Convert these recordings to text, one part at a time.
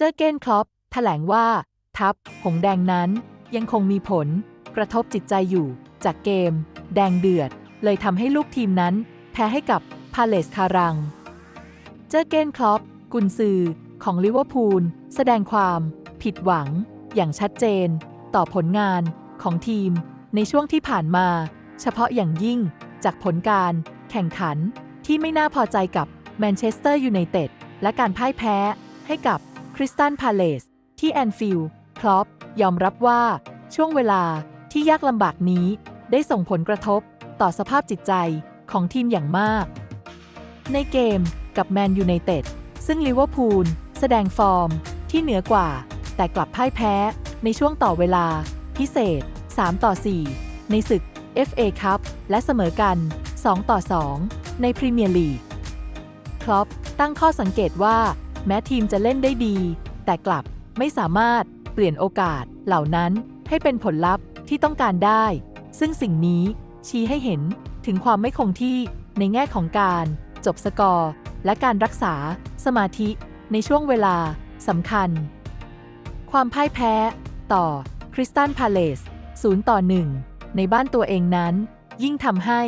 เจอเกนคลอปแถลงว่า ทัพหงแดงนั้นยังคงมีผล กระทบจิตใจอยู่ จากเกม แดงเดือด เลยทำให้ลูกทีมนั้น แพ้ให้กับพาเลสคารัง เจอเกนคลอปกุนซือของลิเวอร์พูลแสดงความ ผิดหวัง อย่างชัดเจน ต่อผลงานของทีม ในช่วงที่ผ่านมา เฉพาะอย่างยิ่งจากผลการแข่งขันที่ไม่น่าพอใจกับแมนเชสเตอร์ยูไนเต็ดและการพ่ายแพ้ให้กับ คริสตันพาเลสที่แอนฟิลด์คลอปยอมรับว่า ช่วงเวลาที่ยากลำบากนี้ ได้ส่งผลกระทบต่อสภาพจิตใจของทีมอย่างมาก ในเกมกับแมนยูไนเต็ดซึ่งลิเวอร์พูลแสดงฟอร์มที่เหนือกว่า แต่กลับพ่ายแพ้ในช่วงต่อเวลา พิเศษ 3 ต่อ 4 ในศึก FA คัพและเสมอกัน 2 ต่อ 2 ในพรีเมียร์ลีกครอปตั้งข้อสังเกตว่า แม้ทีมจะเล่นได้ดี แต่กลับไม่สามารถเปลี่ยนโอกาสเหล่านั้นให้เป็นผลลัพธ์ที่ต้องการได้ ซึ่งสิ่งนี้ชี้ให้เห็นถึงความไม่คงที่ในแง่ของการจบสกอร์ และการรักษาสมาธิในช่วงเวลาสำคัญ ความพ่ายแพ้ ต่อคริสตันพาเลส0ต่อ 1 ในบ้านตัวเองนั้น ยิ่งทำให้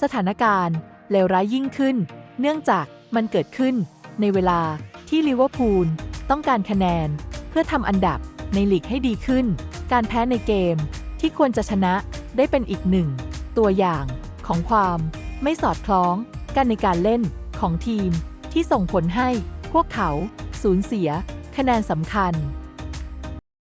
สถานการณ์เลวร้ายยิ่งขึ้น เนื่องจากมันเกิดขึ้นในเวลา ที่ลิเวอร์พูลต้องการคะแนน เพื่อทำอันดับในลีกให้ดีขึ้น การแพ้ในเกมที่ควรจะชนะได้เป็นอีกหนึ่ง ตัวอย่างของความไม่สอดคล้องกันในการเล่นของทีมที่ส่งผลให้พวกเขาสูญเสียคะแนนสำคัญ